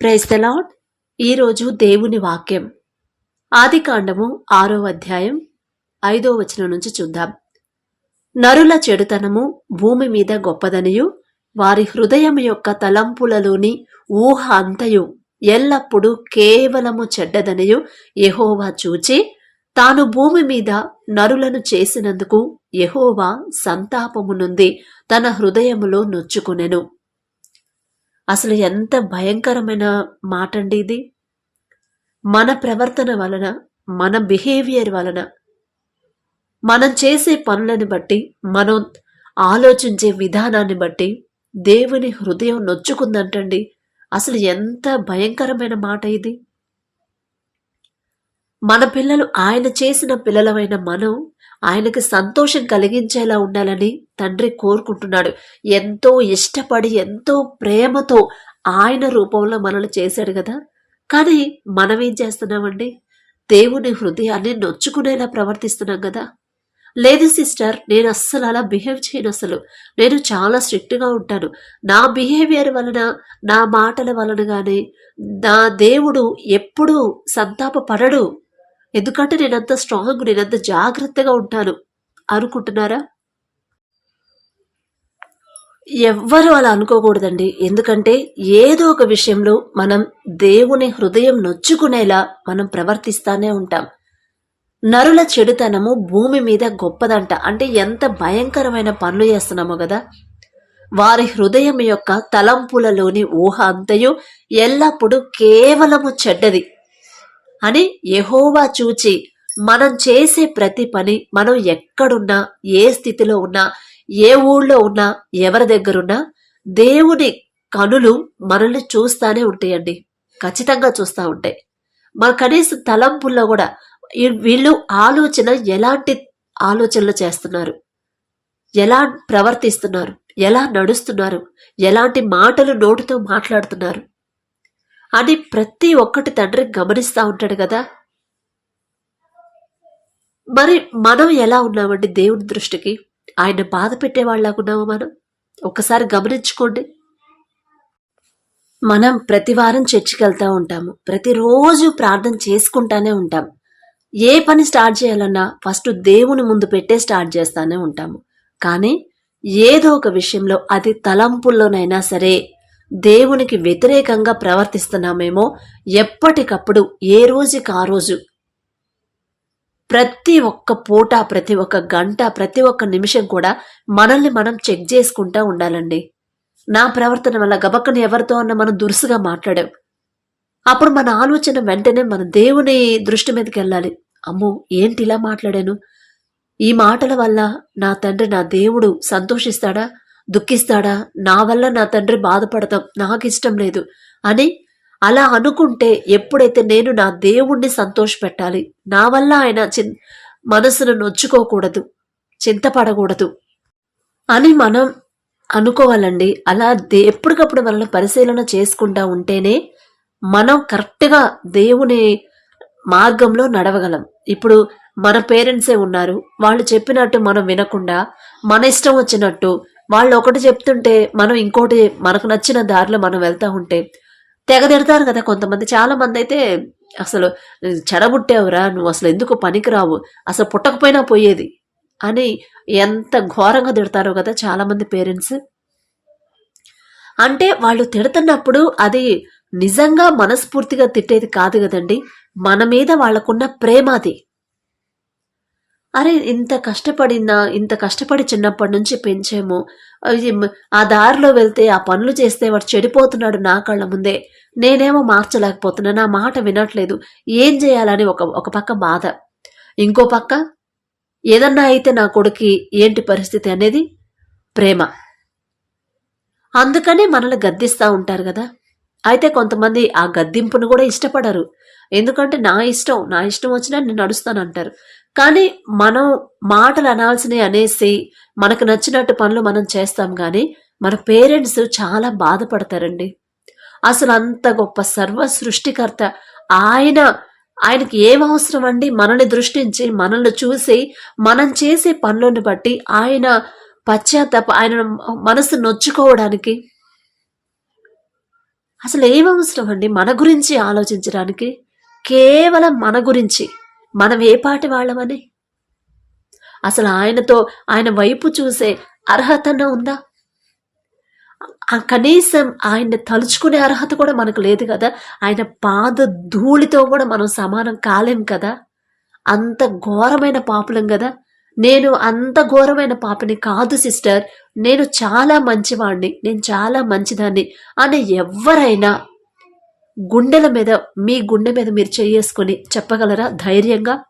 Praise the lord ఈరోజు దేవుని వాక్యం. ఆది కాండము ఆరో అధ్యాయం ఐదో వచనం నుంచి చూద్దాం. నరుల చెడుతనము భూమి మీద గొప్పదనియు వారి హృదయం యొక్క తలంపులలోని ఊహ అంతయు ఎల్లప్పుడూ కేవలము చెడ్డదనియు యహోవా చూచి తాను భూమి మీద నరులను చేసినందుకు యహోవా సంతాపము నుండి తన హృదయములో నొచ్చుకునెను. అసలు ఎంత భయంకరమైన మాట అండి ఇది? మన ప్రవర్తన వలన మన బిహేవియర్ వలన మనం చేసే పనులను బట్టి మనం ఆలోచించే విధానాన్ని బట్టి దేవుని హృదయం నొచ్చుకుందంటండి. అసలు ఎంత భయంకరమైన మాట ఇది? మన పిల్లలు ఆయన చేసిన పిల్లలమైన మనం ఆయనకి సంతోషం కలిగించేలా ఉండాలని తండ్రి కోరుకుంటున్నాడు. ఎంతో ఇష్టపడి ఎంతో ప్రేమతో ఆయన రూపంలో మనల్ని చేశాడు కదా. కానీ మనం ఏం చేస్తున్నామండి? దేవుని హృదయాన్ని నొచ్చుకునేలా ప్రవర్తిస్తున్నాం కదా. లేదు సిస్టర్ నేను అస్సలు అలా బిహేవ్ చేయను అసలు. నేను చాలా స్ట్రిక్ట్గా ఉంటాను. నా బిహేవియర్ వలన నా మాటల వలన కానీ నా దేవుడు ఎప్పుడూ సంతాప పడడు ఎందుకంటే నేనంత స్ట్రాంగ్ నేనంత జాగ్రత్తగా ఉంటాను. అనుకుంటున్నారా? ఎవ్వరు అలా అనుకోకూడదండి. ఎందుకంటే ఏదో ఒక విషయంలో మనం దేవుని హృదయం నొచ్చుకునేలా మనం ప్రవర్తిస్తానే ఉంటాం. నరుల చెడుతనము భూమి మీద గొప్పదంట. అంటే ఎంత భయంకరమైన పనులు చేస్తున్నామో కదా. వారి హృదయం యొక్క తలంపులలోని ఊహ అంతయు ఎల్లప్పుడూ కేవలము చెడ్డది. అని యహోవా చూచి మనం చేసే ప్రతి పని మనం ఎక్కడున్నా ఏ స్థితిలో ఉన్నా ఏ ఊళ్ళో ఉన్నా ఎవరి దగ్గరున్నా దేవుని కనులు మనల్ని చూస్తానే ఉంటాయండి. ఖచ్చితంగా చూస్తూ ఉంటాయి. మన కనీసం తలంపుల్లో కూడా వీళ్ళు ఆలోచన ఎలాంటి ఆలోచనలు చేస్తున్నారు? ఎలా ప్రవర్తిస్తున్నారు? ఎలా నడుస్తున్నారు? ఎలాంటి మాటలు నోటితో మాట్లాడుతున్నారు? అని ప్రతి ఒక్కటి తండ్రి గమనిస్తూ ఉంటాడు కదా. మరి మనం ఎలా ఉన్నామండి దేవుని దృష్టికి? ఆయన బాధ పెట్టే వాళ్ళగా మనం? ఒక్కసారి గమనించుకోండి. మనం ప్రతి వారం చర్చికి వెళ్తూ ఉంటాము. ప్రతిరోజు ప్రార్థన చేసుకుంటానే ఉంటాం. ఏ పని స్టార్ట్ చేయాలన్నా ఫస్ట్ దేవుని ముందు పెట్టే స్టార్ట్ చేస్తానే ఉంటాము. కానీ ఏదో ఒక విషయంలో అది తలంపుల్లోనైనా సరే దేవునికి వ్యతిరేకంగా ప్రవర్తిస్తున్నామేమో ఎప్పటికప్పుడు ఏ రోజుకి ఆ రోజు. ప్రతి ఒక్క పూట ప్రతి ఒక్క గంట ప్రతి ఒక్క నిమిషం కూడా మనల్ని మనం చెక్ చేసుకుంటా ఉండాలండి. నా ప్రవర్తన వల్ల గబక్కన ఎవరితో అన్న మనం దురుసుగా మాట్లాడాం. అప్పుడు మన ఆలోచన వెంటనే మన దేవుని దృష్టి మీదకి వెళ్ళాలి. అమ్మో ఏంటి ఇలా మాట్లాడాను? ఈ మాటల వల్ల నా తండ్రి నా దేవుడు సంతోషిస్తాడా? దుఃఖిస్తాడా? నా వల్ల నా తండ్రి బాధపడతాం. నాకు ఇష్టం లేదు. అని అలా అనుకుంటే ఎప్పుడైతే నేను నా దేవుణ్ణి సంతోషపెట్టాలి నా వల్ల ఆయన చిన్ మనసును నొచ్చుకోకూడదు చింతపడకూడదు అని మనం అనుకోవాలండి. అలా దే ఎప్పటికప్పుడు మనల్ని పరిశీలన చేసుకుంటా ఉంటేనే మనం కరెక్ట్గా దేవుని మార్గంలో నడవగలం. ఇప్పుడు మన పేరెంట్సే ఉన్నారు. వాళ్ళు చెప్పినట్టు మనం వినకుండా మన ఇష్టం వచ్చినట్టు వాళ్ళు ఒకటి చెప్తుంటే మనం ఇంకోటి మనకు నచ్చిన దారిలో మనం వెళ్తా ఉంటే తెగదెడతారు కదా కొంతమంది. చాలా మంది అయితే అసలు చెడబుట్టావురా నువ్వు అసలు ఎందుకు పనికిరావు అసలు పుట్టకపోయినా పోయేది అని ఎంత ఘోరంగా తిడతారో కదా చాలామంది పేరెంట్స్. అంటే వాళ్ళు తిడుతున్నప్పుడు అది నిజంగా మనస్ఫూర్తిగా తిట్టేది కాదు కదండి. మన మీద వాళ్ళకున్న ప్రేమ అది. అరే ఇంత కష్టపడినా ఇంత కష్టపడి చిన్నప్పటి నుంచి పెంచాము. అది ఆ దారిలో వెళ్తే ఆ పనులు చేస్తే వాడు చెడిపోతున్నాడు నా కళ్ళ ముందే. నేనేమో మార్చలేకపోతున్నా నా మాట వినట్లేదు. ఏం చేయాలని ఒక ఒక పక్క బాధ. ఇంకో పక్క ఏదన్నా అయితే నా కొడుకి ఏంటి పరిస్థితి అనేది? ప్రేమ. అందుకనే మనల్ని గద్దిస్తూ ఉంటారు కదా. అయితే కొంతమంది ఆ గద్దింపును కూడా ఇష్టపడరు. ఎందుకంటే నా ఇష్టం నా ఇష్టం వచ్చినా నేను నడుస్తాను అంటారు కానీ మనం మాటలు అనాల్సినవి అనేసి మనకు నచ్చినట్టు పనులు మనం చేస్తాం కానీ మన పేరెంట్స్ చాలా బాధపడతారండి. అసలు అంత గొప్ప సర్వ సృష్టికర్త ఆయన ఆయనకి ఏం అవసరం అండి? మనల్ని దృష్టించి మనల్ని చూసి మనం చేసే పనులను బట్టి ఆయన పశ్చాత్తాప ఆయన మనసు నొచ్చుకోవడానికి. అసలు ఏమవసరం అండి మన గురించి ఆలోచించడానికి? కేవలం మన గురించి. మనం ఏ పాటి వాళ్ళమని? అసలు ఆయనతో ఆయన వైపు చూసే అర్హతన ఉందా? ఆ కనీసం ఆయన్ని తలుచుకునే అర్హత కూడా మనకు లేదు కదా. ఆయన పాద ధూళితో కూడా మనం సమానం కాలేం కదా. అంత ఘోరమైన పాపులం కదా. నేను అంత ఘోరమైన పాపని కాదు సిస్టర్. నేను చాలా మంచివాణ్ణి. నేను చాలా మంచిదాన్ని. అని ఎవరైనా గుండెల మీద మీ గుండె మీద మీరు చేసుకొని చెప్పగలరా? ధైర్యంగా?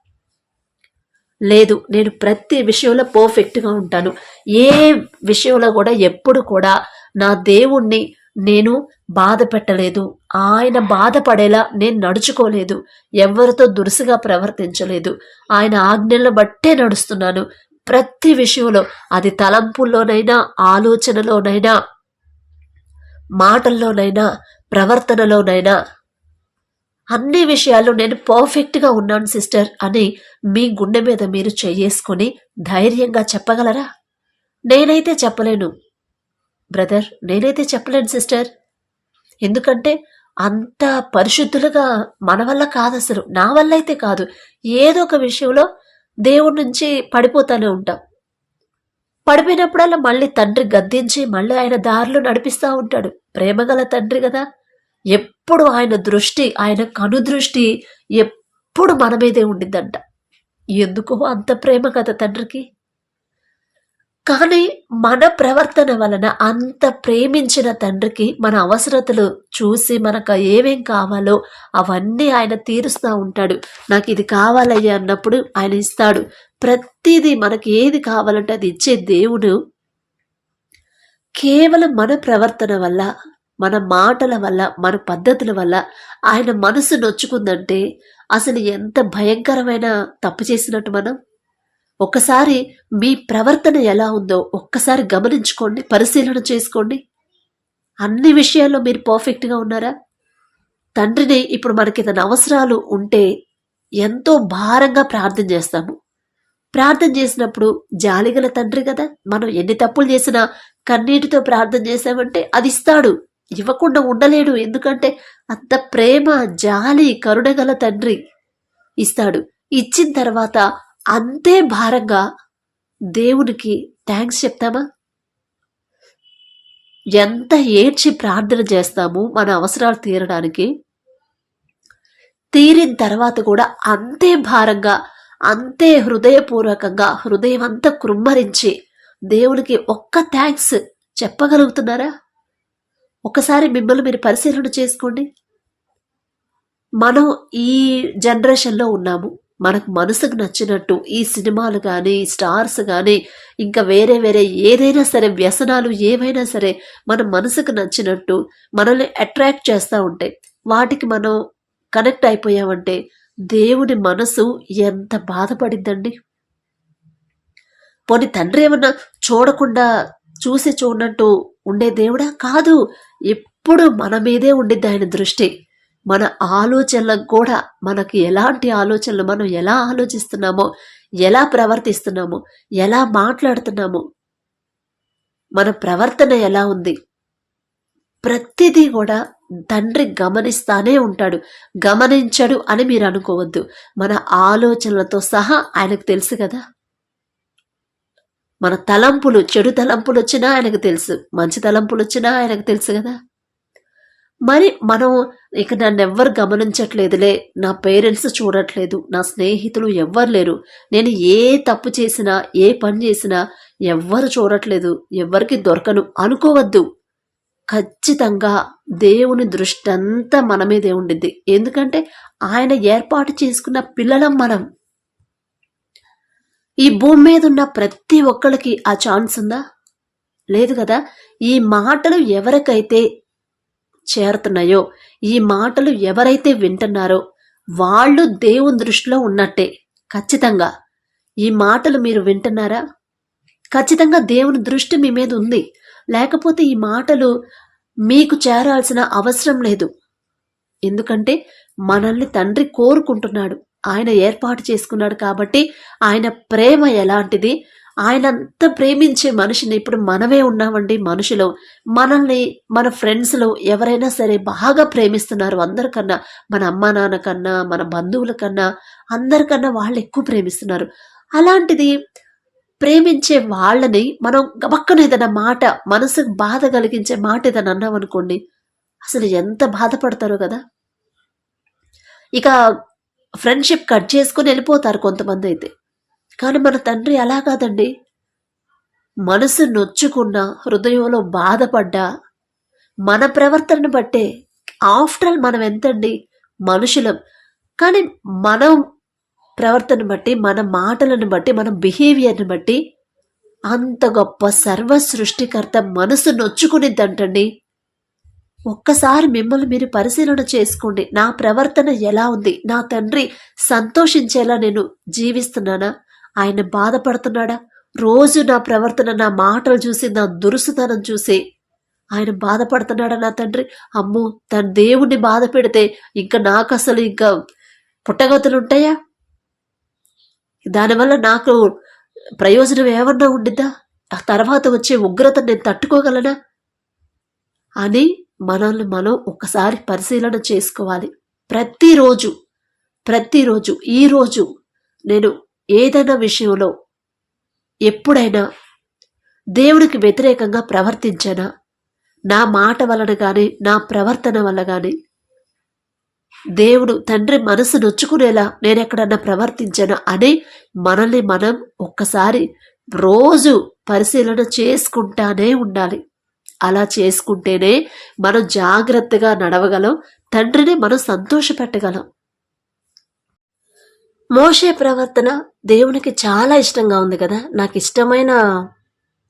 లేదు నేను ప్రతి విషయంలో పర్ఫెక్ట్గా ఉంటాను. ఏ విషయంలో కూడా ఎప్పుడు కూడా నా దేవుణ్ణి నేను బాధ పెట్టలేదు. ఆయన బాధపడేలా నేను నడుచుకోలేదు. ఎవరితో దురుసుగా ప్రవర్తించలేదు. ఆయన ఆజ్ఞలను బట్టే నడుస్తున్నాను. ప్రతి విషయంలో అది తలంపుల్లోనైనా ఆలోచనలోనైనా మాటల్లోనైనా ప్రవర్తనలోనైనా. అన్ని విషయాల్లో నేను పర్ఫెక్ట్గా ఉన్నాను సిస్టర్ అని మీ గుండె మీద మీరు చేసుకొని ధైర్యంగా చెప్పగలరా? నేనైతే చెప్పలేను. బ్రదర్ నేనైతే చెప్పలేను సిస్టర్. ఎందుకంటే అంత పరిశుద్ధులుగా మన వల్ల కాదు అసలు నా వల్ల అయితే కాదు. ఏదో ఒక విషయంలో దేవుడి నుంచి పడిపోతానే ఉంటాం. పడిపోయినప్పుడల్లా మళ్ళీ తండ్రి గద్దించి మళ్ళీ ఆయన దారిలో నడిపిస్తూ ఉంటాడు. ప్రేమగల తండ్రి కదా. ఎప్పుడు ఆయన దృష్టి ఆయన కనుదృష్టి ఎప్పుడు మన మీదే ఉండిందంట ఎందుకో అంత ప్రేమ కదా తండ్రికి? కానీ మన ప్రవర్తన వలన అంత ప్రేమించిన తండ్రికి మన అవసరతలు చూసి మనకు ఏమేం కావాలో అవన్నీ ఆయన తీరుస్తూ ఉంటాడు. నాకు ఇది కావాలయ్యా అన్నప్పుడు ఆయన ఇస్తాడు. ప్రతిదీ మనకి ఏది కావాలంటే అది ఇచ్చే దేవుడు కేవలం మన ప్రవర్తన వల్ల మన మాటల వల్ల మన పద్ధతుల వల్ల ఆయన మనసు నొచ్చుకుందంటే అసలు ఎంత భయంకరమైన తప్పు చేసినట్టు మనం? ఒక్కసారి మీ ప్రవర్తన ఎలా ఉందో ఒక్కసారి గమనించుకోండి పరిశీలన చేసుకోండి. అన్ని విషయాల్లో మీరు పర్ఫెక్ట్గా ఉన్నారా? తండ్రిని ఇప్పుడు మనకి తన అవసరాలు ఉంటే ఎంతో భారంగా ప్రార్థన చేస్తాము. ప్రార్థన చేసినప్పుడు జాలిగల తండ్రి కదా మనం ఎన్ని తప్పులు చేసినా కన్నీటితో ప్రార్థన చేసామంటే అది ఇస్తాడు. ఇవ్వకుండా ఉండలేడు. ఎందుకంటే అంత ప్రేమ జాలి కరుణగల తండ్రి ఇస్తాడు. ఇచ్చిన తర్వాత అంతే భారంగా దేవునికి థ్యాంక్స్ చెప్తామా? ఎంత ఏడ్చి ప్రార్థన చేస్తాము మన అవసరాలు తీరడానికి? తీరిన తర్వాత కూడా అంతే భారంగా అంతే హృదయపూర్వకంగా హృదయం అంతా కృమ్మరించి దేవునికి ఒక్క థ్యాంక్స్ చెప్పగలుగుతున్నారా? ఒకసారి మిమ్మల్ని మీరు పరిశీలన చేసుకోండి. మనం ఈ జనరేషన్లో ఉన్నాము. మనకు మనసుకు నచ్చినట్టు ఈ సినిమాలు కానీ స్టార్స్ కానీ ఇంకా వేరే వేరే ఏదైనా సరే వ్యసనాలు ఏవైనా సరే మన మనసుకు నచ్చినట్టు మనల్ని అట్రాక్ట్ చేస్తూ ఉంటాయి. వాటికి మనం కనెక్ట్ అయిపోయామంటే దేవుడి మనసు ఎంత బాధపడిందండి పోనీ తండ్రి ఏమన్నా చూడకుండా చూసి చూడనట్టు ఉండే దేవుడా కాదు. ఎప్పుడు మన మీదే ఉండిద్ది ఆయన దృష్టి. మన ఆలోచనలకు కూడా మనకి ఎలాంటి ఆలోచనలు మనం ఎలా ఆలోచిస్తున్నామో ఎలా ప్రవర్తిస్తున్నామో ఎలా మాట్లాడుతున్నామో మన ప్రవర్తన ఎలా ఉంది? ప్రతిదీ కూడా తండ్రి గమనిస్తానే ఉంటాడు. గమనించడు అని మీరు అనుకోవద్దు. మన ఆలోచనలతో సహా ఆయనకు తెలుసు కదా? మన తలంపులు చెడు తలంపులు వచ్చినా ఆయనకు తెలుసు. మంచి తలంపులు వచ్చినా ఆయనకు తెలుసు కదా. మరి మనం ఇక నన్ను ఎవ్వరు గమనించట్లేదులే. నా పేరెంట్స్ చూడట్లేదు. నా స్నేహితులు ఎవ్వరు లేరు. నేను ఏ తప్పు చేసినా ఏ పని చేసినా ఎవ్వరు చూడట్లేదు. ఎవ్వరికి దొరకను. అనుకోవద్దు. ఖచ్చితంగా దేవుని దృష్టి అంతా మన మీదే ఉండిద్ది. ఎందుకంటే ఆయన ఏర్పాటు చేసుకున్న పిల్లలం మనం. ఈ భూమి మీద ఉన్న ప్రతి ఒక్కరికి ఆ ఛాన్స్ ఉందా? లేదు కదా. ఈ మాటలు ఎవరికైతే చేరుతున్నాయో ఈ మాటలు ఎవరైతే వింటున్నారో వాళ్ళు దేవుని దృష్టిలో ఉన్నట్టే. ఖచ్చితంగా. ఈ మాటలు మీరు వింటున్నారా? ఖచ్చితంగా దేవుని దృష్టి మీ మీద ఉంది. లేకపోతే ఈ మాటలు మీకు చేరాల్సిన అవసరం లేదు. ఎందుకంటే మనల్ని తండ్రి కోరుకుంటున్నాడు. ఆయన ఏర్పాటు చేసుకున్నాడు కాబట్టి ఆయన ప్రేమ ఎలాంటిది? ఆయన అంత ప్రేమించే మనిషిని ఇప్పుడు మనమే ఉన్నామండి మనుషులు. మనల్ని మన ఫ్రెండ్స్లో ఎవరైనా సరే బాగా ప్రేమిస్తున్నారు అందరికన్నా మన అమ్మా నాన్న కన్నా మన బంధువుల కన్నా అందరికన్నా వాళ్ళు ఎక్కువ ప్రేమిస్తున్నారు. అలాంటిది ప్రేమించే వాళ్ళని మనం గబక్కన ఏదైనా మాట మనసుకు బాధ కలిగించే మాట ఏదైనా అన్నామనుకోండి అసలు ఎంత బాధపడతారో కదా? ఇక ఫ్రెండ్షిప్ కట్ చేసుకుని వెళ్ళిపోతారు కొంతమంది అయితే. కానీ మన తండ్రి అలా కాదండి. మనసు నొచ్చుకున్న హృదయంలో బాధపడ్డా మన ప్రవర్తనను బట్టే ఆఫ్టర్ ఆల్ మనం ఎంతండి మనుషులం. కానీ మనం ప్రవర్తన బట్టి మన మాటలను బట్టి మన బిహేవియర్ని బట్టి అంత గొప్ప సర్వ సృష్టికర్త మనసు నొచ్చుకునిద్దంటండి ఒక్కసారి మిమ్మల్ని మీరు పరిశీలన చేసుకోండి. నా ప్రవర్తన ఎలా ఉంది? నా తండ్రి సంతోషించేలా నేను జీవిస్తున్నానా? ఆయన బాధపడుతున్నాడా? రోజు నా ప్రవర్తన నా మాటలు చూసి నా దురుసుతనం చూసి ఆయన బాధపడుతున్నాడా నా తండ్రి? అమ్మో తన దేవుణ్ణి బాధ పెడితే ఇంకా నాకు అసలు ఇంకా పుట్టగతులు ఉంటాయా? దానివల్ల నాకు ప్రయోజనం ఏమన్నా ఉండిద్దా? ఆ తర్వాత వచ్చే ఉగ్రత నేను తట్టుకోగలనా? అని మనల్ని మనం ఒకసారి పరిశీలన చేసుకోవాలి. ప్రతిరోజు ప్రతిరోజు ఈరోజు నేను ఏదైనా విషయంలో ఎప్పుడైనా దేవుడికి వ్యతిరేకంగా ప్రవర్తించానా? నా మాట వలన కానీ నా ప్రవర్తన వల్ల కానీ దేవుడు తండ్రి మనసు నొచ్చుకునేలా నేను ఎక్కడన్నా ప్రవర్తించాను అని మనల్ని మనం ఒక్కసారి రోజు పరిశీలన చేసుకుంటానే ఉండాలి. అలా చేసుకుంటేనే మనం జాగ్రత్తగా నడవగలం తండ్రిని మనం సంతోషపెట్టగలం. మోషే ప్రవర్తన దేవునికి చాలా ఇష్టంగా ఉంది కదా? నాకు ఇష్టమైన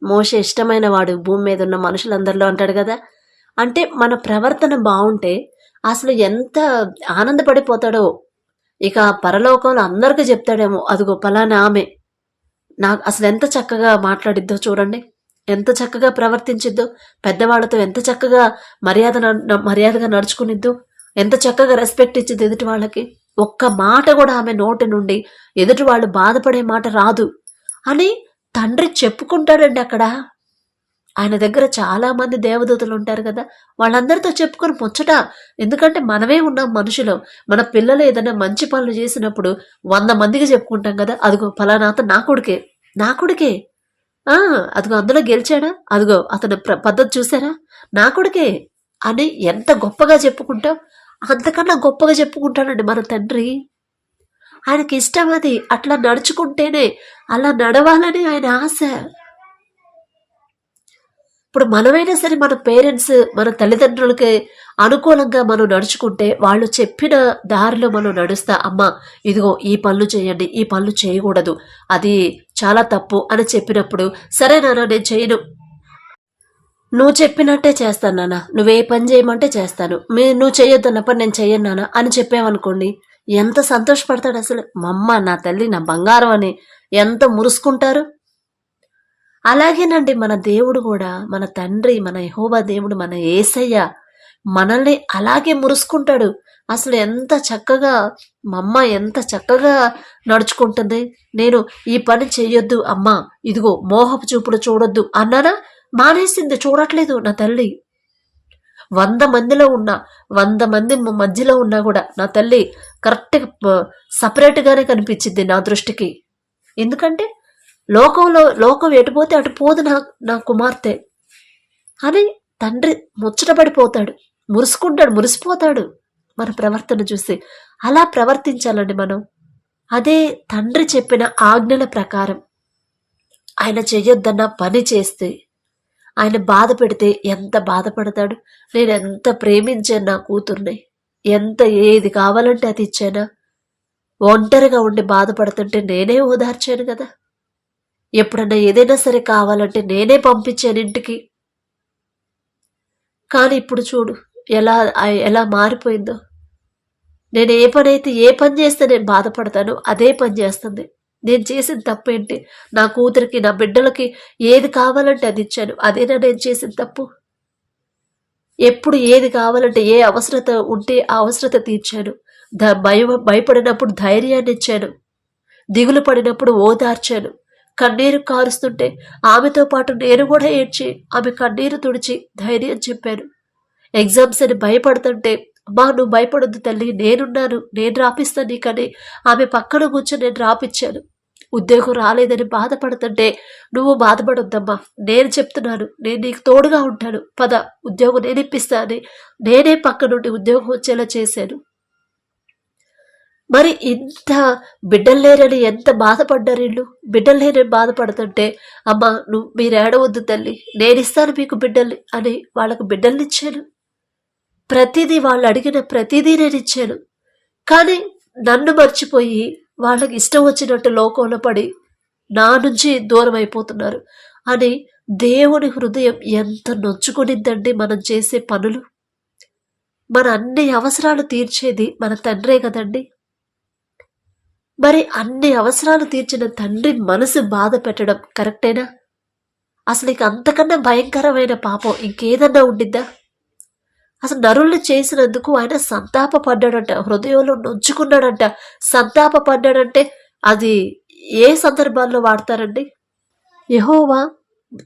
మోషే ఇష్టమైన వాడు భూమి మీద ఉన్న మనుషులందరిలో అంటాడు కదా? అంటే మన ప్రవర్తన బాగుంటే అసలు ఎంత ఆనందపడిపోతాడో. ఇక పరలోకంలో అందరికీ చెప్తాడేమో అదిగో పలానా ఆమె. నాకు అసలు ఎంత చక్కగా మాట్లాడిద్దో చూడండి. ఎంత చక్కగా ప్రవర్తించిద్దో పెద్దవాళ్ళతో ఎంత చక్కగా మర్యాద మర్యాదగా నడుచుకునిద్దో ఎంత చక్కగా రెస్పెక్ట్ ఇచ్చింది ఎదుటి వాళ్ళకి. ఒక్క మాట కూడా ఆమె నోటి నుండి ఎదుటి వాళ్ళు బాధపడే మాట రాదు. అని తండ్రి చెప్పుకుంటాడండి అక్కడ. ఆయన దగ్గర చాలా మంది దేవదూతలు ఉంటారు కదా వాళ్ళందరితో చెప్పుకొని ముచ్చట. ఎందుకంటే మనమే ఉన్నాం మనుషులు. మన పిల్లలు ఏదైనా మంచి పనులు చేసినప్పుడు వంద మందికి చెప్పుకుంటాం కదా అదిగో ఫలానాత నా కొడుకే నా కొడుకే. ఆ అదిగో అందులో గెలిచాడా? అదిగో అతను పద్ధతి చూసారా? నా కొడుకే అని ఎంత గొప్పగా చెప్పుకుంటాం అంతకన్నా గొప్పగా చెప్పుకుంటానండి మన తండ్రి. ఆయనకి ఇష్టం అది అట్లా నడుచుకుంటేనే అలా నడవాలని ఆయన ఆశ. ఇప్పుడు మనమైనా సరే మన పేరెంట్స్ మన తల్లిదండ్రులకి అనుకూలంగా మనం నడుచుకుంటే వాళ్ళు చెప్పిన దారిలో మనం నడుస్తా అమ్మ ఇదిగో ఈ పనులు చేయండి ఈ పనులు చేయకూడదు. అది చాలా తప్పు అని చెప్పినప్పుడు సరే నాన్న నేను చేయను. నువ్వు చెప్పినట్టే చేస్తాను నాన్న. నువ్వే పని చేయమంటే చేస్తాను. మీ నువ్వు చేయొద్దన్నప్పుడు నేను చెయ్యను నాన్న అని చెప్పామనుకోండి ఎంత సంతోషపడతాడు అసలు. మమ్మ నా తల్లి నా బంగారం అని ఎంత మురుసుకుంటారు. అలాగేనండి మన దేవుడు కూడా మన తండ్రి మన యహోబా దేవుడు మన ఏసయ్య మనల్ని అలాగే మురుసుకుంటాడు. అసలు ఎంత చక్కగా మా అమ్మ ఎంత చక్కగా నడుచుకుంటుంది. నేను ఈ పని చేయొద్దు అమ్మా. ఇదిగో మోహపు చూపులు చూడొద్దు అన్నానా? మానేసింది చూడట్లేదు నా తల్లి. వంద మందిలో ఉన్నా వంద మంది మధ్యలో ఉన్నా కూడా నా తల్లి కరెక్ట్గా సపరేట్గానే కనిపించింది నా దృష్టికి. ఎందుకంటే లోకంలో లోకం ఎటుపోతే అటు పోదు నా నా కుమార్తె. అని తండ్రి ముచ్చటపడిపోతాడు. మురుసుకుంటాడు మురిసిపోతాడు. మన ప్రవర్తన చూసి అలా ప్రవర్తించాలండి మనం. అదే తండ్రి చెప్పిన ఆజ్ఞల ప్రకారం ఆయన చెయ్యొద్దన్న పని చేస్తే ఆయన బాధ పెడితే ఎంత బాధపడతాడు? నేను ఎంత ప్రేమించాను నా కూతుర్ని? ఎంత ఏది కావాలంటే అది ఇచ్చానా? ఒంటరిగా ఉండి బాధపడుతుంటే నేనే ఓదార్చాను కదా. ఎప్పుడన్నా ఏదైనా సరే కావాలంటే నేనే పంపించాను ఇంటికి. కానీ ఇప్పుడు చూడు ఎలా ఎలా మారిపోయిందో. నేను ఏ పని అయితే ఏ పని చేస్తే నేను బాధపడతానో అదే పని చేస్తుంది. నేను చేసిన ఏంటి నా కూతురికి నా బిడ్డలకి ఏది కావాలంటే అది ఇచ్చాను. అదేనా నేను చేసిన తప్పు? ఎప్పుడు ఏది కావాలంటే ఏ అవసరత ఉంటే ఆ అవసరత తీర్చాను. ద భయ భయపడినప్పుడు ధైర్యాన్ని ఇచ్చాను. దిగులు పడినప్పుడు ఓదార్చాను. కన్నీరు కారుస్తుంటే ఆమెతో పాటు నేను కూడా ఏడ్చి ఆమె కన్నీరు తుడిచి ధైర్యం చెప్పాను. ఎగ్జామ్స్ అని భయపడుతుంటే అమ్మా నువ్వు భయపడొద్దు తల్లి నేనున్నాను నేను రాపిస్తాను నీకని. ఆమె పక్కన కూర్చొని నేను రాపిచ్చాను. ఉద్యోగం రాలేదని బాధపడుతుంటే నువ్వు బాధపడొద్దమ్మా నేను చెప్తున్నాను నేను నీకు తోడుగా ఉంటాను. పద ఉద్యోగం నేను ఇప్పిస్తా అని నేనే పక్క నుండి ఉద్యోగం వచ్చేలా చేశాను. మరి ఇంత బిడ్డలు లేరని ఎంత బాధపడ్డారు వీళ్ళు? బిడ్డలు లేరని బాధపడుతుంటే అమ్మా నువ్వు మీరు ఏడవద్దు తల్లి నేను ఇస్తాను మీకు బిడ్డల్ని అని వాళ్ళకు బిడ్డల్ని ఇచ్చాను ప్రతిదీ వాళ్ళు అడిగిన ప్రతిదీ నేను ఇచ్చాను. కానీ నన్ను మర్చిపోయి వాళ్ళకి ఇష్టం వచ్చినట్టు లోకంలో పడి నా నుంచి దూరం అయిపోతున్నారు అని దేవుని హృదయం ఎంత నొచ్చుకునిద్దండి మనం చేసే పనులు. మన అన్ని అవసరాలు తీర్చేది మన తండ్రే కదండి. మరి అన్ని అవసరాలు తీర్చిన తండ్రి మనసు బాధ పెట్టడం కరెక్టేనా? అసలు ఇక అంతకన్నా భయంకరమైన పాపం ఇంకేదన్నా ఉండిద్దా? అసలు నరుల్ని చేసినందుకు ఆయన సంతాప పడ్డాడంట హృదయంలో నొంచుకున్నాడంట. సంతాప పడ్డాడంటే అది ఏ సందర్భాల్లో వాడతారండి? యహోవా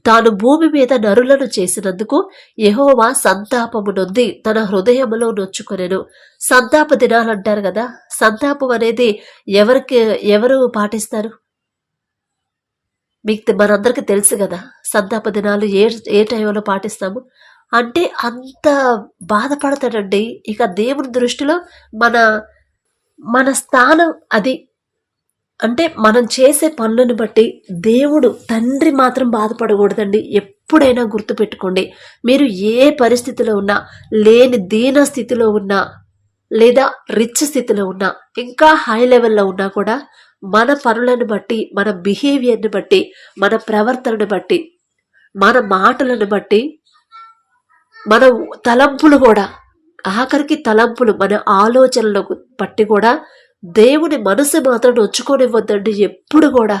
తాను భూమి మీద నరులను చేసినందుకు యహోవా సంతాపము నొంది తన హృదయములో నొచ్చుకొనెను సంతాప దినాలు అంటారు కదా సంతాపం అనేది ఎవరికి ఎవరు పాటిస్తారు? మీకు మనందరికీ తెలుసు కదా సంతాప దినాలు ఏ ఏ టైంలో పాటిస్తాము? అంటే అంత బాధపడతాడండి. ఇక దేవుని దృష్టిలో మన మన స్థానం అది. అంటే మనం చేసే పనులను బట్టి దేవుడు తండ్రి మాత్రం బాధపడకూడదండి. ఎప్పుడైనా గుర్తుపెట్టుకోండి. మీరు ఏ పరిస్థితిలో ఉన్నా లేని దీన స్థితిలో ఉన్నా లేదా రిచ్ స్థితిలో ఉన్నా ఇంకా హై లెవెల్లో ఉన్నా కూడా మన పనులను బట్టి మన బిహేవియర్ని బట్టి మన ప్రవర్తనను బట్టి మన మాటలను బట్టి మన తలంపులు కూడా ఆఖరికి తలంపులు మన ఆలోచనలకు పట్టి కూడా దేవుని మనసు మాత్రం నొచ్చుకోనివ్వద్దండి ఎప్పుడు కూడా.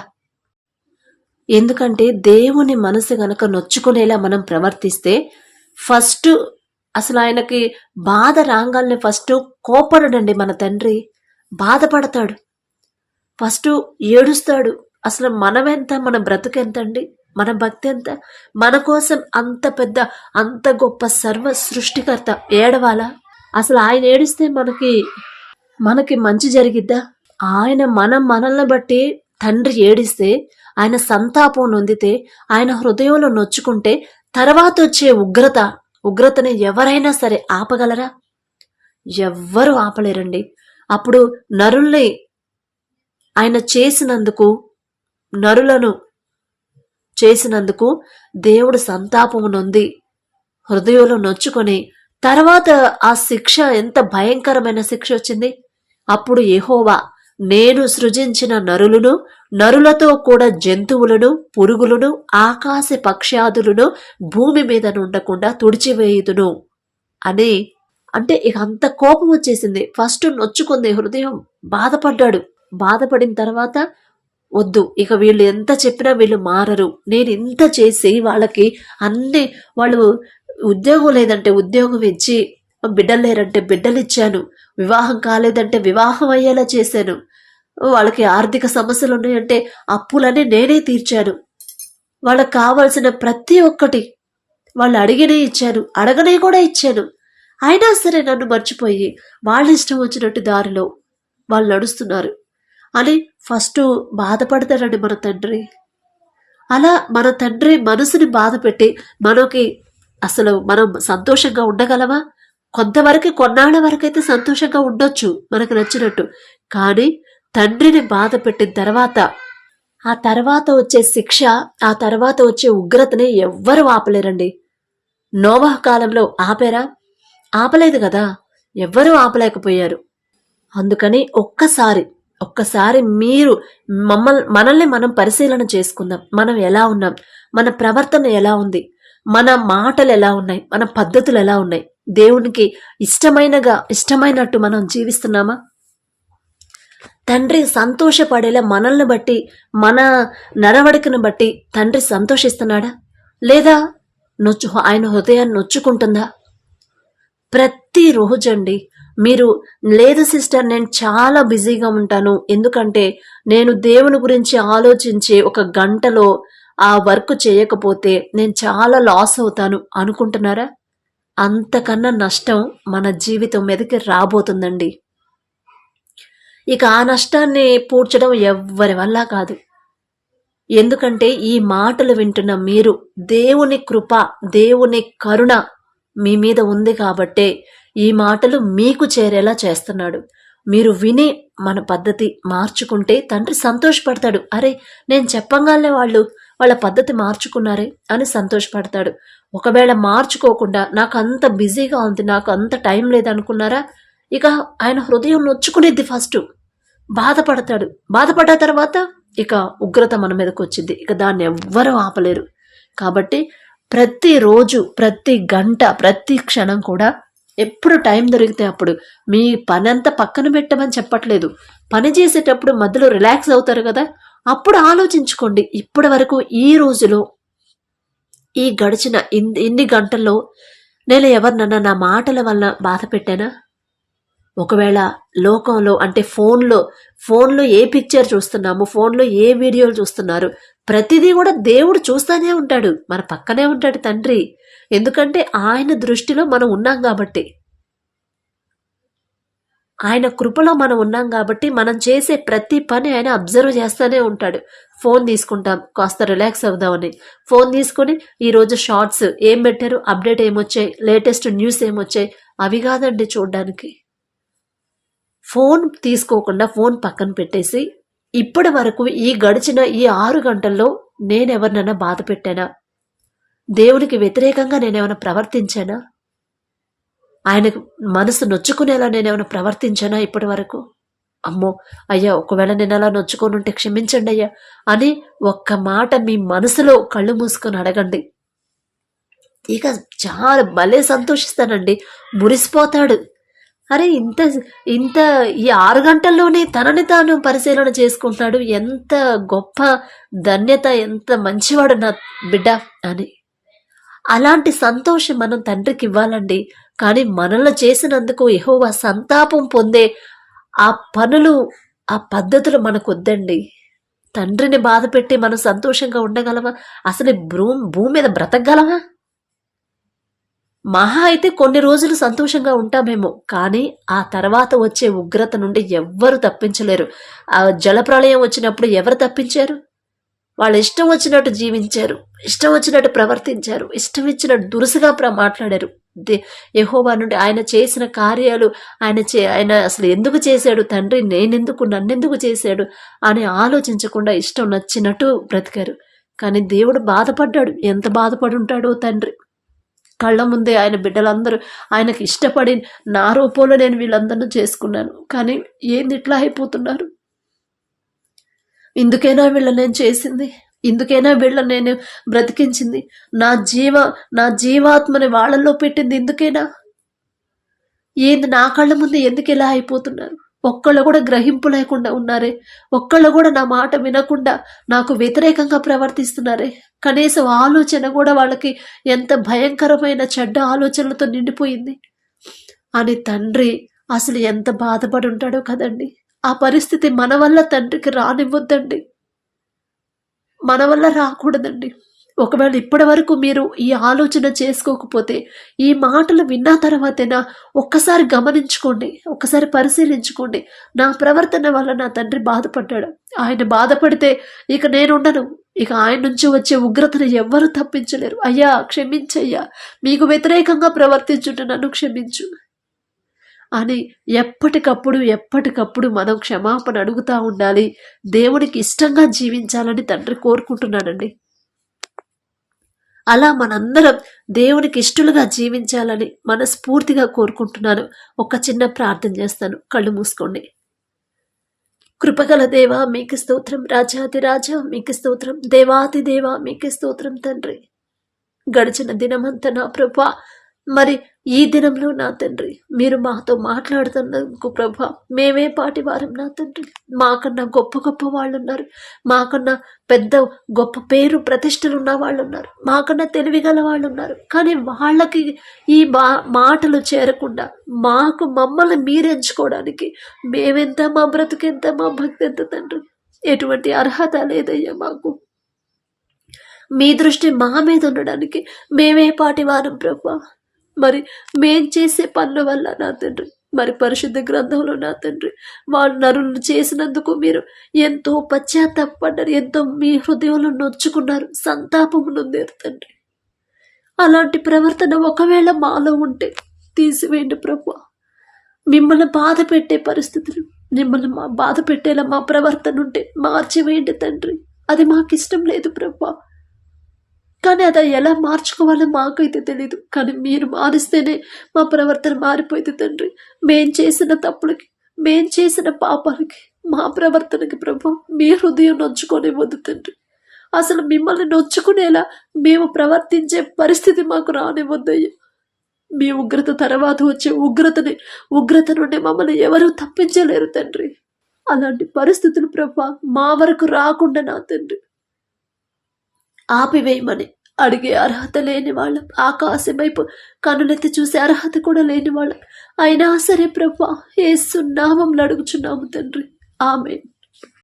ఎందుకంటే దేవుని మనసు గనక నొచ్చుకునేలా మనం ప్రవర్తిస్తే ఫస్ట్ అసలు ఆయనకి బాధ రాగాల్ని ఫస్ట్ కోపడడండి మన తండ్రి. బాధపడతాడు. ఫస్ట్ ఏడుస్తాడు. అసలు మనమెంత మన బ్రతుకెంతండి? అండి మన భక్తి ఎంత? మన కోసం అంత పెద్ద అంత గొప్ప సర్వ సృష్టికర్త ఏడవాలా? అసలు ఆయన ఏడిస్తే మనకి మనకి మంచి జరిగిద్దా? ఆయన మనం మనల్ని బట్టి తండ్రి ఏడిస్తే ఆయన సంతాపం నొందితే ఆయన హృదయంలో నొచ్చుకుంటే తర్వాత వచ్చే ఉగ్రత ఉగ్రతని ఎవరైనా సరే ఆపగలరా? ఎవ్వరూ ఆపలేరండి. అప్పుడు నరుల్ని ఆయన చేసినందుకు నరులను చేసినందుకు దేవుడు సంతాపము నొంది హృదయంలో నొచ్చుకొని తర్వాత ఆ శిక్ష ఎంత భయంకరమైన శిక్ష వచ్చింది? అప్పుడు ఎహోవా నేను సృజించిన నరులను నరులతో కూడా జంతువులను పురుగులను ఆకాశ పక్ష్యాదులను భూమి మీద నుండకుండా తుడిచివేయుదును. అని అంటే ఇక అంత కోపం వచ్చేసింది. ఫస్ట్ నొచ్చుకుంది హృదయం. బాధపడ్డాడు. బాధపడిన తర్వాత వద్దు. ఇక వీళ్ళు ఎంత చెప్పినా వీళ్ళు మారరు. నేను ఇంత చేసి వాళ్ళకి అన్ని వాళ్ళు ఉద్యోగం లేదంటే ఉద్యోగం ఇచ్చి బిడ్డలు లేరంటే బిడ్డలు ఇచ్చాను. వివాహం కాలేదంటే వివాహం అయ్యేలా చేశాను. వాళ్ళకి ఆర్థిక సమస్యలు ఉన్నాయంటే అప్పులన్నీ నేనే తీర్చాను. వాళ్ళకి కావాల్సిన ప్రతి ఒక్కటి వాళ్ళు అడిగినే ఇచ్చాను. అడగనే కూడా ఇచ్చాను. అయినా సరే నన్ను మర్చిపోయి వాళ్ళ ఇష్టం వచ్చినట్టు దారిలో వాళ్ళు నడుస్తున్నారు. అని ఫస్ట్ బాధపడతాడండి మన తండ్రి. అలా మన తండ్రి మనసుని బాధ పెట్టి మనకి అసలు మనం సంతోషంగా ఉండగలమా? కొంతవరకు కొన్నాళ్ళ వరకైతే సంతోషంగా ఉండొచ్చు మనకు నచ్చినట్టు. కానీ తండ్రిని బాధ పెట్టిన తర్వాత ఆ తర్వాత వచ్చే శిక్ష ఆ తర్వాత వచ్చే ఉగ్రతని ఎవ్వరూ ఆపలేరండి. నోవాహ్ కాలంలో ఆపారా? ఆపలేదు కదా. ఎవ్వరూ ఆపలేకపోయారు. అందుకని ఒక్కసారి ఒక్కసారి మీరు మమ్మల్ని మనల్ని మనం పరిశీలన చేసుకుందాం. మనం ఎలా ఉన్నాం? మన ప్రవర్తన ఎలా ఉంది? మన మాటలు ఎలా ఉన్నాయి? మన పద్ధతులు ఎలా ఉన్నాయి? దేవునికి ఇష్టమైనగా ఇష్టమైనట్టు మనం జీవిస్తున్నామా? తండ్రి సంతోషపడేలా మనల్ని బట్టి మన నడవడికను బట్టి తండ్రి సంతోషిస్తున్నాడా? లేదా నొచ్చు ఆయన హృదయాన్ని నొచ్చుకుంటుందా? ప్రతి అండి మీరు లేదు సిస్టర్ నేను చాలా బిజీగా ఉంటాను. ఎందుకంటే నేను దేవుని గురించి ఆలోచించి ఒక గంటలో ఆ వర్క్ చేయకపోతే నేను చాలా లాస్ అవుతాను. అనుకుంటున్నారా? అంతకన్నా నష్టం మన జీవితం మీదకి రాబోతుందండి. ఇక ఆ నష్టాన్ని పూడ్చడం ఎవ్వరి వల్ల కాదు. ఎందుకంటే ఈ మాటలు వింటున్న మీరు దేవుని కృప దేవుని కరుణ మీ మీద ఉంది కాబట్టే ఈ మాటలు మీకు చేరేలా చేస్తున్నాడు. మీరు విని మన పద్ధతి మార్చుకుంటే తండ్రి సంతోషపడతాడు. అరే నేను చెప్పంగానే వాళ్ళు వాళ్ళ పద్ధతి మార్చుకున్నారే అని సంతోషపడతాడు. ఒకవేళ మార్చుకోకుండా నాకు అంత బిజీగా ఉంది నాకు అంత టైం లేదనుకున్నారా? ఇక ఆయన హృదయం నొచ్చుకునేది ఫస్ట్. బాధపడతాడు. బాధపడ్డ తర్వాత ఇక ఉగ్రత మన మీదకి వచ్చింది. ఇక దాన్ని ఎవ్వరూ ఆపలేరు. కాబట్టి ప్రతిరోజు ప్రతి గంట ప్రతి క్షణం కూడా ఎప్పుడు టైం దొరికితే అప్పుడు. మీ పని అంతా పక్కన పెట్టమని చెప్పట్లేదు. పని చేసేటప్పుడు మధ్యలో రిలాక్స్ అవుతారు కదా? అప్పుడు ఆలోచించుకోండి. ఇప్పటి వరకు ఈ రోజులో ఈ గడిచిన ఇన్- ఇన్ని గంటల్లో నేను ఎవరినన్నా నా మాటల వల్ల బాధ పెట్టానా? ఒకవేళ లోకంలో అంటే ఫోన్లో ఫోన్లో ఏ పిక్చర్ చూస్తున్నాము ఫోన్లో ఏ వీడియోలు చూస్తున్నారు ప్రతిదీ కూడా దేవుడు చూస్తూనే ఉంటాడు. మన పక్కనే ఉంటాడు తండ్రి. ఎందుకంటే ఆయన దృష్టిలో మనం ఉన్నాం కాబట్టి. ఆయన కృపలో మనం ఉన్నాం కాబట్టి మనం చేసే ప్రతి పని ఆయన అబ్జర్వ్ చేస్తూనే ఉంటాడు. ఫోన్ తీసుకుంటాం కాస్త రిలాక్స్ అవుదామని. ఫోన్ తీసుకొని ఈరోజు షార్ట్స్ ఏం పెట్టారు అప్డేట్ ఏమొచ్చాయి లేటెస్ట్ న్యూస్ ఏమొచ్చాయి అవి కాదండి చూడడానికి. ఫోన్ తీసుకోకుండా ఫోన్ పక్కన పెట్టేసి ఇప్పటి వరకు ఈ గడిచిన ఈ ఆరు గంటల్లో నేనెవరినైనా బాధ పెట్టానా? దేవునికి వ్యతిరేకంగా నేనేమైనా ప్రవర్తించానా? ఆయనకు మనసు నొచ్చుకునేలా నేనేమైనా ప్రవర్తించానా ఇప్పటి వరకు? అమ్మో అయ్యా ఒకవేళ నేను అలా నొచ్చుకొని ఉంటే క్షమించండి అయ్యా అని ఒక్క మాట మీ మనసులో కళ్ళు మూసుకొని అడగండి. ఇక చాలా భలే సంతోషిస్తానండి. మురిసిపోతాడు. అరే ఇంత ఇంత ఈ ఆరు గంటల్లోనే తనని తాను పరిశీలన చేసుకుంటున్నాడు. ఎంత గొప్ప ధన్యత ఎంత మంచివాడు నా బిడ్డ అని. అలాంటి సంతోషం మనం తండ్రికి ఇవ్వాలండి. కానీ మనల్ని చేసినందుకు ఎహోవా సంతాపం పొందే ఆ పనులు ఆ పద్ధతులు మనకు వద్దండి తండ్రిని బాధ పెట్టి మనం సంతోషంగా ఉండగలమా? అసలు భూ భూమి మీద బ్రతకగలమా? మహా అయితే కొన్ని రోజులు సంతోషంగా ఉంటామేమో కానీ ఆ తర్వాత వచ్చే ఉగ్రత నుండి ఎవ్వరు తప్పించలేరు. ఆ జలప్రళయం వచ్చినప్పుడు ఎవరు తప్పించారు? వాళ్ళు ఇష్టం వచ్చినట్టు జీవించారు ఇష్టం వచ్చినట్టు ప్రవర్తించారు ఇష్టం ఇచ్చినట్టు దురుసుగా మాట్లాడారు. దే నుండి ఆయన చేసిన కార్యాలు ఆయన చే ఆయన అసలు ఎందుకు చేశాడు తండ్రి నేనెందుకు నన్నెందుకు చేశాడు అని ఆలోచించకుండా ఇష్టం నచ్చినట్టు బ్రతికారు. కానీ దేవుడు బాధపడ్డాడు. ఎంత బాధపడి ఉంటాడో తండ్రి. కళ్ళ ముందే ఆయన బిడ్డలందరూ ఆయనకి ఇష్టపడి నా రూపంలో నేను వీళ్ళందరినీ చేసుకున్నాను. కానీ ఏంది ఇట్లా అయిపోతున్నారు? ఇందుకైనా వీళ్ళ నేను చేసింది. ఇందుకైనా వీళ్ళ నేను బ్రతికించింది. నా జీవ నా జీవాత్మని వాళ్ళల్లో పెట్టింది ఎందుకైనా ఏంది నా కళ్ళ ముందు ఎందుకు ఇలా అయిపోతున్నారు? ఒక్కళ్ళు కూడా గ్రహింపు లేకుండా ఉన్నారే. ఒక్కళ్ళు కూడా నా మాట వినకుండా నాకు వ్యతిరేకంగా ప్రవర్తిస్తున్నారే. కనీసం ఆలోచన కూడా వాళ్ళకి ఎంత భయంకరమైన చెడ్డ ఆలోచనలతో నిండిపోయింది. అని తండ్రి అసలు ఎంత బాధపడి ఉంటాడో కదండి. ఆ పరిస్థితి మన వల్ల తండ్రికి రానివ్వద్దండి. మన వల్ల రాకూడదండి. ఒకవేళ ఇప్పటి వరకు మీరు ఈ ఆలోచన చేసుకోకపోతే ఈ మాటలు విన్న తర్వాతైనా ఒక్కసారి గమనించుకోండి ఒక్కసారి పరిశీలించుకోండి. నా ప్రవర్తన వల్ల నా తండ్రి బాధపడ్డాడు. ఆయన బాధపడితే ఇక నేనుండను. ఇక ఆయన నుంచి వచ్చే ఉగ్రతను ఎవ్వరూ తప్పించలేరు. అయ్యా క్షమించయ్యా మీకు వ్యతిరేకంగా ప్రవర్తించుట నన్ను క్షమించు. అని ఎప్పటికప్పుడు ఎప్పటికప్పుడు మనం క్షమాపణ అడుగుతూ ఉండాలి. దేవునికి ఇష్టంగా జీవించాలని తండ్రి కోరుకుంటున్నానండి అలా మనందరం దేవునికి ఇష్టలుగా జీవించాలని మనస్ఫూర్తిగా కోరుకుంటున్నాను. ఒక చిన్న ప్రార్థన చేస్తాను. కళ్ళు మూసుకోండి. కృపగల దేవా మీకు స్తోత్రం. రాజాది రాజా మీకు స్తోత్రం. దేవాది దేవా మీకు స్తోత్రం తండ్రి. గడిచిన దినమంతా నా ప్రభా మరి ఈ దినంలో నా తండ్రి మీరు మాతో మాట్లాడుతున్నందుకు ప్రభా మేమే పాటి వారం నా తండ్రి. మాకన్నా గొప్ప గొప్ప వాళ్ళు ఉన్నారు మాకన్నా పెద్ద గొప్ప పేరు ప్రతిష్టలు ఉన్న వాళ్ళు ఉన్నారు మాకన్నా తెలివి గల వాళ్ళు ఉన్నారు కానీ వాళ్ళకి ఈ మా మాటలు చేరకుండా మాకు మమ్మల్ని మీరు ఎంచుకోవడానికి మేమెంత మా బ్రతుకెంత మా భక్తి ఎంత తండ్రి? ఎటువంటి అర్హత లేదయ్యా మాకు. మీ దృష్టి మా మీద ఉండడానికి మేమే పాటి వారం ప్రభా. మరి మేం చేసే పనుల వల్ల నా తండ్రి మరి పరిశుద్ధ గ్రంథంలో నా తండ్రి వాళ్ళు నరులను చేసినందుకు మీరు ఎంతో పశ్చాత్తాపడ్డారు ఎంతో మీ హృదయంలో నొచ్చుకున్నారు సంతాపము నొందారు తండ్రి. అలాంటి ప్రవర్తన ఒకవేళ మాలో ఉంటే తీసివేయండి ప్రభు. మిమ్మల్ని బాధ పెట్టే పరిస్థితులు మిమ్మల్ని మా బాధ పెట్టేలా మా ప్రవర్తన ఉంటే మార్చివేయండి తండ్రి. అది మాకు ఇష్టం లేదు ప్రభా. కానీ అది ఎలా మార్చుకోవాలో మాకైతే తెలియదు కానీ మీరు మారిస్తేనే మా ప్రవర్తన మారిపోయింది తండ్రి. మేం చేసిన తప్పులకి మేం చేసిన పాపాలకి మా ప్రవర్తనకి ప్రభు మీ హృదయం నొచ్చుకొని వద్దు తండ్రి. అసలు మిమ్మల్ని నొచ్చుకునేలా మేము ప్రవర్తించే పరిస్థితి మాకు రానివ్వద్దయ్యా. మీ ఉగ్రత తర్వాత వచ్చే ఉగ్రతని ఉగ్రత నుండి మమ్మల్ని ఎవరూ తప్పించలేరు తండ్రి. అలాంటి పరిస్థితులు ప్రభా మా వరకు రాకుండా నా తండ్రి? ఆపివేయమని అడిగే అర్హత లేని వాళ్ళం. ఆకాశం వైపు కనులెత్తి చూసే అర్హత కూడా లేని వాళ్ళం. అయినా సరే ప్రభా ఏ సున్నామంలో అడుగుచున్నాము తండ్రి. ఆమె